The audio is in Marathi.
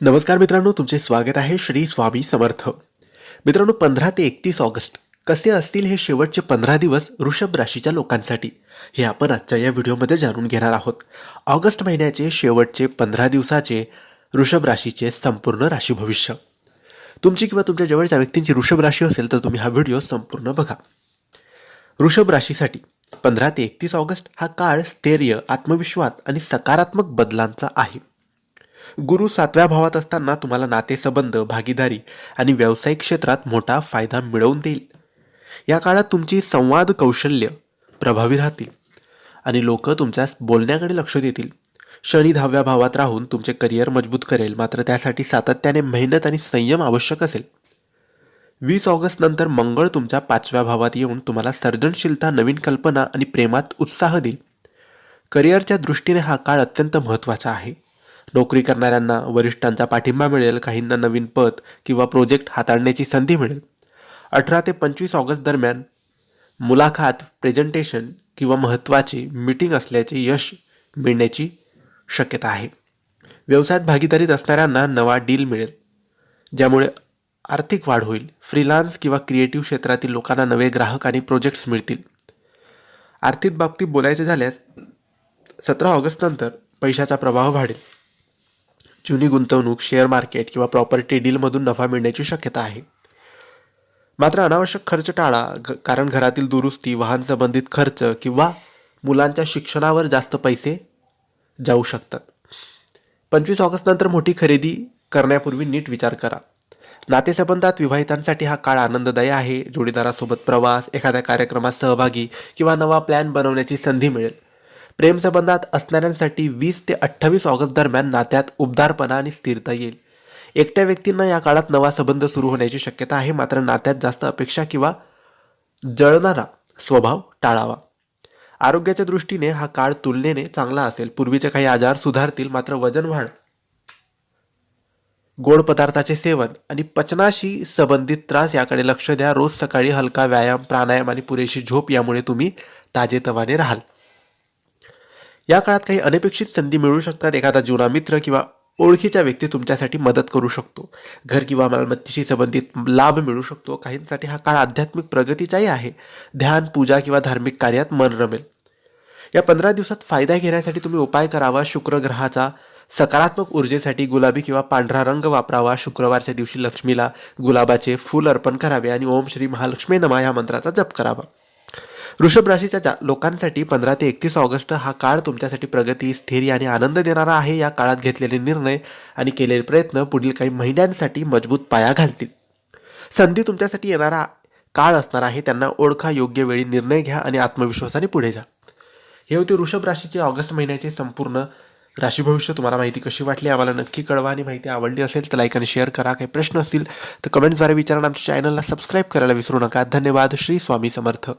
नमस्कार मित्रांनो तुमचे स्वागत आहे श्री स्वामी समर्थ. मित्रांनो पंधरा ते एकतीस ऑगस्ट कसे असतील हे शेवटचे पंधरा दिवस वृषभ राशीच्या लोकांसाठी? हे आपण आजच्या या व्हिडिओमध्ये जाणून घेणार आहोत. ऑगस्ट महिन्याचे शेवटचे पंधरा दिवसाचे वृषभ राशीचे संपूर्ण राशी भविष्य. तुमची किंवा तुमच्या जवळच्या व्यक्तींची वृषभ राशी असेल तर तुम्ही हा व्हिडिओ संपूर्ण बघा. वृषभ राशीसाठी पंधरा ते एकतीस ऑगस्ट हा काळ स्थैर्य आत्मविश्वास आणि सकारात्मक बदलांचा आहे. गुरु सातव्या भावात असताना तुम्हाला नातेसंबंध भागीदारी आणि व्यावसायिक क्षेत्रात मोठा फायदा मिळवून देईल. या काळात तुमची संवाद कौशल्य प्रभावी राहतील आणि लोक तुमच्या बोलण्याकडे लक्ष देतील. शनी दहाव्या भावात राहून तुमचे करिअर मजबूत करेल मात्र त्यासाठी सातत्याने मेहनत आणि संयम आवश्यक असेल. वीस ऑगस्ट नंतर मंगळ तुमच्या पाचव्या भावात येऊन तुम्हाला सर्जनशीलता नवीन कल्पना आणि प्रेमात उत्साह देईल. करिअरच्या दृष्टीने हा काळ अत्यंत महत्त्वाचा आहे. नोकरी करणाऱ्यांना वरिष्ठांचा पाठिंबा मिळेल काहींना नवीन पद किंवा प्रोजेक्ट हाताळण्याची संधी मिळेल. अठरा ते पंचवीस ऑगस्ट दरम्यान मुलाखत प्रेझेंटेशन किंवा महत्त्वाची मीटिंग असल्याचे यश मिळण्याची शक्यता आहे. व्यवसायात भागीदारीत असणाऱ्यांना नवा डील मिळेल ज्यामुळे आर्थिक वाढ होईल. फ्रीलान्स किंवा क्रिएटिव्ह क्षेत्रातील लोकांना नवे ग्राहक आणि प्रोजेक्ट्स मिळतील. आर्थिक बाबतीत बोलायचे झाल्यास सतरा ऑगस्टनंतर पैशाचा प्रभाव वाढेल. जुनी गुंतवणूक शेअर मार्केट किंवा प्रॉपर्टी डीलमधून नफा मिळण्याची शक्यता आहे. मात्र अनावश्यक खर्च टाळा ग- कारण घरातील दुरुस्ती वाहन संबंधित खर्च किंवा मुलांच्या शिक्षणावर जास्त पैसे जाऊ शकतात. पंचवीस ऑगस्टनंतर मोठी खरेदी करण्यापूर्वी नीट विचार करा. नातेसंबंधात विवाहितांसाठी हा काळ आनंददायी आहे. जोडीदारासोबत प्रवास एखाद्या कार्यक्रमात सहभागी किंवा नवा प्लॅन बनवण्याची संधी मिळेल. प्रेमसंबंधात असणाऱ्यांसाठी वीस ते अठ्ठावीस ऑगस्ट दरम्यान नात्यात उबदारपणा आणि स्थिरता येईल. एकट्या व्यक्तींना या काळात नवा संबंध सुरू होण्याची शक्यता आहे मात्र नात्यात जास्त अपेक्षा किंवा जळणारा स्वभाव टाळावा. आरोग्याच्या दृष्टीने हा काळ तुलनेने चांगला असेल. पूर्वीचे काही आजार सुधारतील मात्र वजन वाढ गोड पदार्थाचे सेवन आणि पचनाशी संबंधित त्रास याकडे लक्ष द्या. रोज सकाळी हलका व्यायाम प्राणायाम आणि पुरेशी झोप यामुळे तुम्ही ताजेतवाने राहाल. या काळात काही अनपेक्षित संधी मिळू शकतात. एखादा जुना मित्र किंवा ओळखीचा व्यक्ती तुमच्यासाठी मदत करू शकतो. घर किंवा मालमत्तेशी संबंधित लाभ मिळू शकतो. काहींसाठी हा काळ आध्यात्मिक प्रगतीचाही आहे. ध्यान पूजा किंवा धार्मिक कार्यात मन रमेल. या पंधरा दिवसात फायदा घेण्यासाठी तुम्ही उपाय करावा. शुक्र ग्रहाचा सकारात्मक ऊर्जेसाठी गुलाबी किंवा पांढरा रंग वापरावा. शुक्रवारच्या दिवशी लक्ष्मीला गुलाबाचे फूल अर्पण करावे आणि ओम श्री महालक्ष्मी नमा या मंत्राचा जप करावा. वृषभ राशीच्या जा- लोकांसाठी पंधरा ते एकतीस ऑगस्ट हा काळ तुमच्यासाठी प्रगती स्थैर्य आणि आनंद देणारा आहे. या काळात घेतलेले निर्णय आणि केलेले प्रयत्न पुढील काही महिन्यांसाठी मजबूत पाया घालतील. संधी तुमच्यासाठी येणारा काळ असणार आहे. त्यांना ओळखा योग्य वेळी निर्णय घ्या आणि आत्मविश्वासाने पुढे जा. हे होते वृषभ राशीचे ऑगस्ट महिन्याचे संपूर्ण राशी भविष्य. तुम्हाला माहिती कशी वाटली? आम्हाला नक्की कळवा. आणि माहिती आवडली असेल तर लाईक आणि शेअर करा. काही प्रश्न असतील तर कमेंटद्वारे विचारा आमच्या चॅनलला सबस्क्राईब करायला विसरू नका. धन्यवाद. श्री स्वामी समर्थ.